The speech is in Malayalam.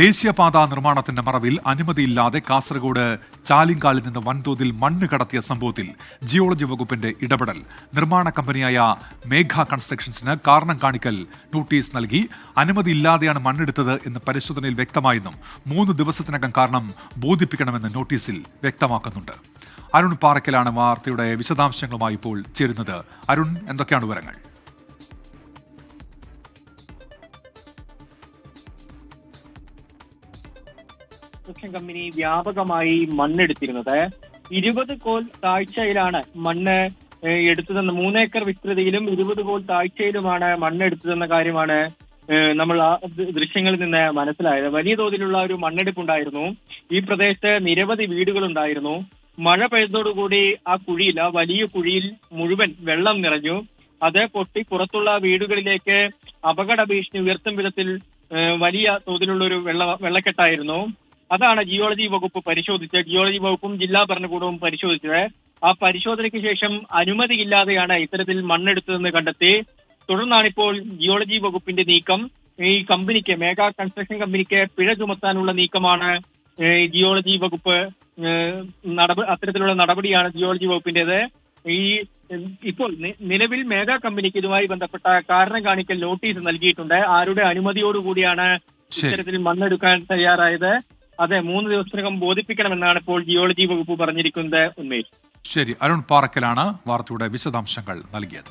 ദേശീയപാത നിർമ്മാണത്തിന്റെ മറവിൽ അനുമതിയില്ലാതെ കാസർഗോഡ് ചാലിങ്കാലിൽ നിന്ന് വൻതോതിൽ മണ്ണ് കടത്തിയ സംഭവത്തിൽ ജിയോളജി വകുപ്പിന്റെ ഇടപെടൽ. നിർമ്മാണ കമ്പനിയായ മേഘ കൺസ്ട്രക്ഷൻസിന് കാരണം കാണിക്കൽ നോട്ടീസ് നൽകി അനുമതിയില്ലാതെയാണ് മണ്ണെടുത്തത് എന്ന് പരിശോധനയിൽ വ്യക്തമായെന്നും മൂന്ന് ദിവസത്തിനകം കാരണം ബോധിപ്പിക്കണമെന്ന് നോട്ടീസിൽ വ്യക്തമാക്കുന്നുണ്ട്. അരുൺ പാറക്കലാണ് വാർത്തയുടെ വിശദാംശങ്ങളുമായി ഇപ്പോൾ ചേരുന്നത്. അരുൺ എന്തൊക്കെയാണ് വിവരങ്ങൾ? കൺസ്ട്രക്ഷൻ കമ്പനി വ്യാപകമായി മണ്ണെടുത്തിരുന്നത്. ഇരുപത് കോൽ താഴ്ചയിലാണ് മണ്ണ് എടുത്തതെന്ന് മൂന്നേക്കർ വിസ്തൃതിയിലും ഇരുപത് കോൽ താഴ്ചയിലുമാണ് മണ്ണ് എടുത്തതെന്ന കാര്യമാണ് നമ്മൾ ആ ദൃശ്യങ്ങളിൽ നിന്ന് മനസ്സിലായത്. വലിയ തോതിലുള്ള ഒരു മണ്ണെടുപ്പുണ്ടായിരുന്നു. ഈ പ്രദേശത്ത് നിരവധി വീടുകൾ ഉണ്ടായിരുന്നു മഴ പെയ്തതോടുകൂടി ആ കുഴിയിൽ ആ വലിയ കുഴിയിൽ മുഴുവൻ വെള്ളം നിറഞ്ഞു. അത് പൊട്ടി പുറത്തുള്ള വീടുകളിലേക്ക് അപകട ഭീഷണി ഉയർത്തും വിധത്തിൽ വലിയ തോതിലുള്ള ഒരു വെള്ള വെള്ളക്കെട്ടായിരുന്നു. അതാണ് ജിയോളജി വകുപ്പ് പരിശോധിച്ചത് ജിയോളജി വകുപ്പും ജില്ലാ ഭരണകൂടവും പരിശോധിച്ചത്. ആ പരിശോധനയ്ക്ക് ശേഷം അനുമതിയില്ലാതെയാണ് ഇത്തരത്തിൽ മണ്ണെടുത്തതെന്ന് കണ്ടെത്തി. തുടർന്നാണ് ഇപ്പോൾ ജിയോളജി വകുപ്പിന്റെ നീക്കം. ഈ കമ്പനിക്ക് മേഘ കൺസ്ട്രക്ഷൻ കമ്പനിക്ക് പിഴ ചുമത്താനുള്ള നീക്കമാണ് ജിയോളജി വകുപ്പ് നടപടി നടപ അത്തരത്തിലുള്ള നടപടിയാണ് ജിയോളജി വകുപ്പിന്റേത്. ഈ ഇപ്പോൾ നിലവിൽ മേഘ കമ്പനിക്ക് ഇതുമായി ബന്ധപ്പെട്ട കാരണം കാണിക്കൽ നോട്ടീസ് നൽകിയിട്ടുണ്ട്. ആരുടെ അനുമതിയോടുകൂടിയാണ്. ഇത്തരത്തിൽ മണ്ണെടുക്കാൻ തയ്യാറായത്. അതെ മൂന്ന് ദിവസത്തിനകം ബോധിപ്പിക്കണമെന്നാണ് ഇപ്പോൾ ജിയോളജി വകുപ്പ് പറഞ്ഞിരിക്കുന്നത് ഉന്മേഷ് ശരി അരുൺ പാറക്കലാണ് വാർത്തയുടെ വിശദാംശങ്ങൾ നൽകിയത്.